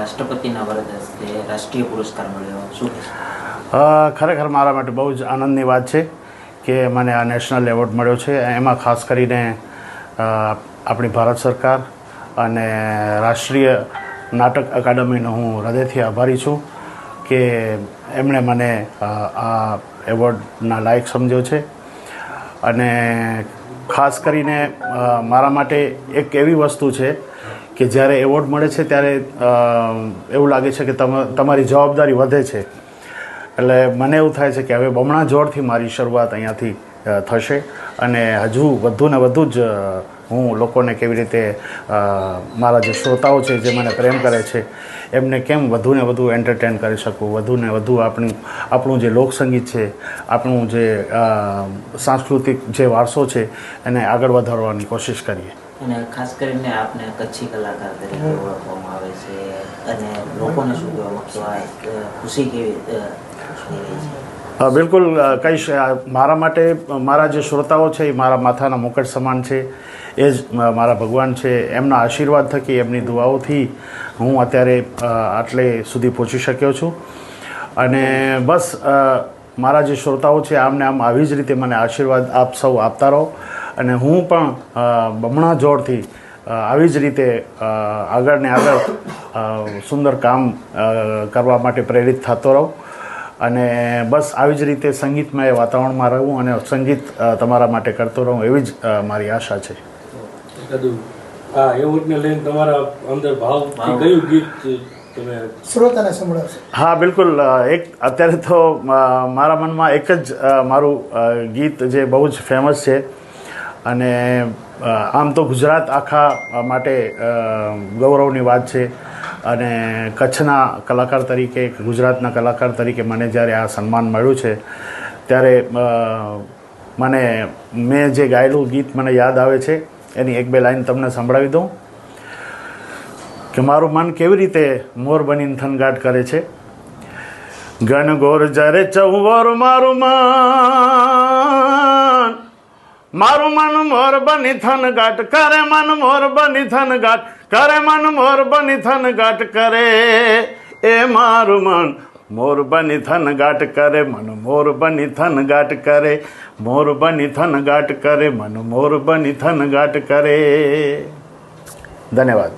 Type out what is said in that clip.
રાષ્ટ્રપતિના વરદ હસ્તે રાષ્ટ્રીય પુરસ્કાર મળ્યો. શું ખરેખર મારા માટે બહુ જ આનંદની વાત છે કે મને આ નેશનલ એવોર્ડ મળ્યો છે. એમાં ખાસ કરીને આપણી ભારત સરકાર અને રાષ્ટ્રીય નાટક અકાદમીનો હું હૃદયથી આભારી છું કે એમણે મને આ એવોર્ડના લાયક સમજ્યો છે. અને ખાસ કરીને મારા માટે એક એવી વસ્તુ છે કે જ્યારે એવોર્ડ મળે છે ત્યારે એવું લાગે છે કે તમ, તમારી જવાબદારી વધે છે. એટલે મને એવું થાય છે કે હવે બમણા જોરથી મારી શરૂઆત અહીંયાથી થશે અને હજુ વધુ ને વધુ જ હું લોકોને કેવી રીતે મારા જે શ્રોતાઓ છે જે મને પ્રેમ કરે છે, એમને કેમ વધુ ને વધુ એન્ટરટેન કરી શકું? વધુ ને વધુ આપણું આપણું જે લોકસંગીત છે, આપણું જે સાંસ્કૃતિક જે વારસો છે, એને આગળ વધારવાની કોશિશ કરીએ. અને ખાસ કરીને આપને કચ્છી કલાકાર તરીકે ઓળખવામાં આવે છે અને લોકોને શું કહેવા માંગશો આ ખુશી કેવી છે. બિલકુલ કહીશ મારા માટે મારા જે શ્રોતાઓ છે એ મારા માથાના મુકટ સમાન છે. એ જ મારા ભગવાન છે. એમના આશીર્વાદ થકી એમની દુઆઓથી હું અત્યારે આટલે સુધી પહોંચી શક્યો છું. અને બસ મારા જે શ્રોતાઓ છે આમને આમ આવી જ રીતે મને આશીર્વાદ આપ સૌ આપતા રહો. અને હું પણ બમણા જોરથી આવી જ રીતે આગળને આગળ ને આગળ સુંદર કામ કરવા માટે પ્રેરિત થતો રહું. અને બસ આવી જ રીતે સંગીતમય વાતાવરણમાં રહું અને સંગીત તમારા માટે કરતો રહું એવી જ મારી આશા છે. હા આ એવોર્ડને લઈને તમારા અંદર ભાવથી કયું ગીત તમે શ્રોતાને સંભળાવશે. હા બિલકુલ. એક અત્યારે તો મારા મનમાં એક જ મારું ગીત જે બહુ જ ફેમસ છે અને આમ તો ગુજરાત આખા માટે ગૌરવની વાત છે. અને કચ્છના કલાકાર તરીકે, ગુજરાતના કલાકાર તરીકે મને જ્યારે આ સન્માન મળ્યું છે, ત્યારે મને, મેં જે ગાયેલું ગીત મને યાદ આવે છે, એની એક બે લાઈન તમને સંભળાવી દઉં. કે મારું મન કેવી રીતે મોર બનીને થનગાટ કરે છે. ઘનઘોર જ્યારે ચૌવર મારું મન મારું મન મોર બની થનગાટ કરે મન મોર બની થનગાટ કરે મન મોર બની થનગાટ કરે. એ મારું મન મોર બની થનગાટ કરે મન મોર બની થનગાટ કરે. મોર બની થનગાટ કરે મન મોર બની થનગાટ કરે. ધન્યવાદ.